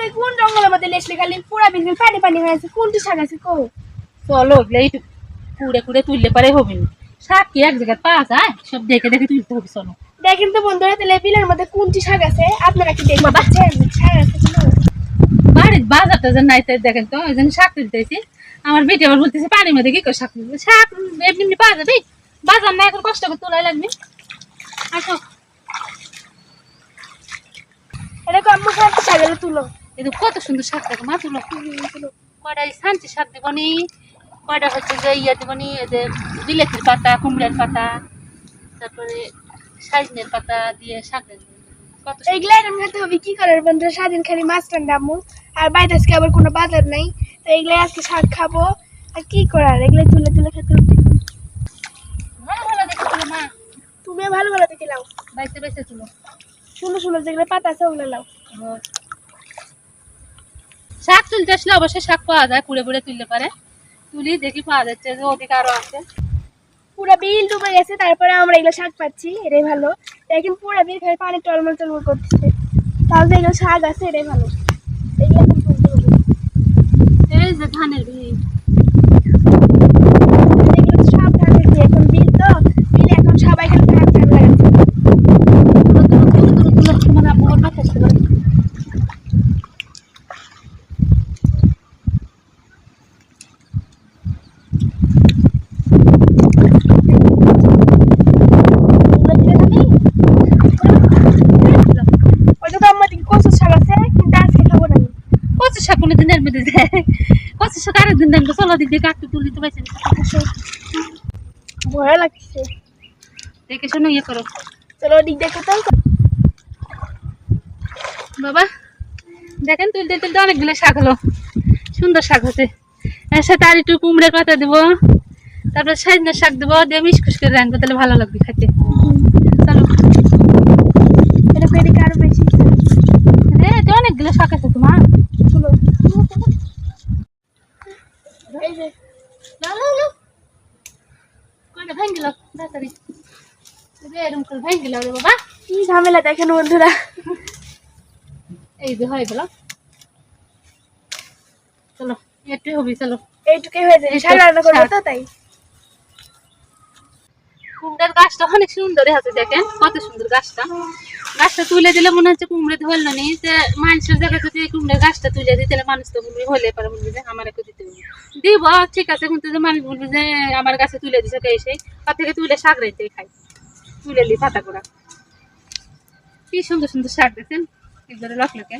তুমি কোন জঙ্গলের মধ্যে লেসলে খালি পুরা বিল পানি পানি হয়ে আছে? কোনটি শাক আছে কো? চলো ওগুলো একটু কুড়ে কুড়ে তুললে পারে হবে না। শাক কি এক জায়গায় পাওয়া যায়? সব দেখে দেখে তুলতে হবে চলো। দেখেন তো বন্ধুরা তাহলে বিলের মধ্যে কোনটি শাক আছে আপনারা কি দেখতে পাচ্ছেন? শাক আছে বাড়ির বাজারটা যেন নাই দেখেন তো ওই জন্য শাক তুলতেছি। আমার বেটি আবার বলতেছে পানির মধ্যে কি করে শাক তুলবে? শাক এমনি এমনি পাওয়া যাবে? বাজার না এখন কষ্ট করে তোলাই লাগবে। আসো। আম্মু শাক তুলো। যে কত সুন্দর শাক দেখো মা তুলো কয়টা এই শান্তি শাক দেবনি কয়টা হচ্ছে যে ইয়ে দেবনি যে বিলেতির পাতা কুমড়ার পাতা তারপরে সাজনের পাতা দিয়ে শাক দেবো। এইগুলা খেতে হবে কি করার বন্ধুরা? সারাদিন খালি মাছ আর বাইরে আজকে আবার কোনো বাজার নাই তো আজকে শাক খাব। আর কি করার? এগুলাই তুলে তুলে খেতে হবে। ভালো ভালো দেখে তুমি ভালো ভালো তুলো। যেগুলো পাতা আছে ওগুলো লাও শাক তুলতে আসলে অবশ্যই শাক পাওয়া যায় কুড়ে পুড়ে তুলতে পারে। তুলি দেখি পাওয়া যাচ্ছে যে আরও আছে। পুরো বিল ডুবে গেছে তারপরে আমরা এগুলো শাক পাচ্ছি এটাই ভালো। দেখেন পুরো বিল খালি পানি টলমল টলমল করতেছে। তাহলে এগুলো শাক আছে এটাই ভালো। এই যে ধানের বীজ এগুলো তো সব ধানের দিয়ে এখন বিল তো বিলে এখন সবাই খালি ধান ধান লাগাচ্ছে তুলো তুলো তুলো তুলো তুলো তোমার আব্বু ওর মাথায় ছিল এগুলো দিলে খালি ওইটা তো আমার দিকে কচুর শাক আছে কিন্তু আজকে খাব না আমি। কোনো দিনের মধ্যে যায় দিন দেখব চলো দিক দিয়ে কাকটু তুলি তো পাইছেন ভয় লাগছে। দেখে শোনো ইয়ে করো। চলো ওদিক দেখো তো। বাবা দেখেন তুলতে তুলতে অনেকগুলো শাক হলো। সুন্দর শাক হচ্ছে এর সাথে আর একটু কুমড়ের পাতা দেবো। তারপর সাজনের শাক দেবো। দিয়ে মিশকুশ করে রাখব তাহলে ভালো লাগবে খেতে। চলো। এটা এদিকে আরও বেশি হ্যাঁ এটা অনেকগুলো শাক আছে তোমার চলো এই যে লাও, লাও, লাও। কয়টা ভেঙে গেল তাড়াতাড়ি এরকম করে ভেঙে গেল রে বাবা। কি ঝামেলা দেখেন বন্ধুরা। এই যে হয়ে গেল। চলো একটু হবি চলো। এইটুকুই হয়ে যায় শাক রান্না করব তো তাই? কুমড়ার গাছটা অনেক সুন্দর আছে দেখেন কত সুন্দর গাছটা। গাছটা তুলে দিলে মনে হচ্ছে কুমড়ে ধরল নি। যে মানুষের জায়গায় যদি কুমড়ার গাছটা তুলে দিই তাহলে মানুষ তো বলবে হলে পারে যে আমার একটু দিতে হবে। দিব, ঠিক আছে, কিন্তু মানুষ বলবে যে আমার কাছে তুলে দিছে কে এসে তার থেকে তুলে শাক রেখে খাই। তুলে লি, পাতা করা কি সুন্দর সুন্দর শাক দিয়েছেন একবারে লক লকে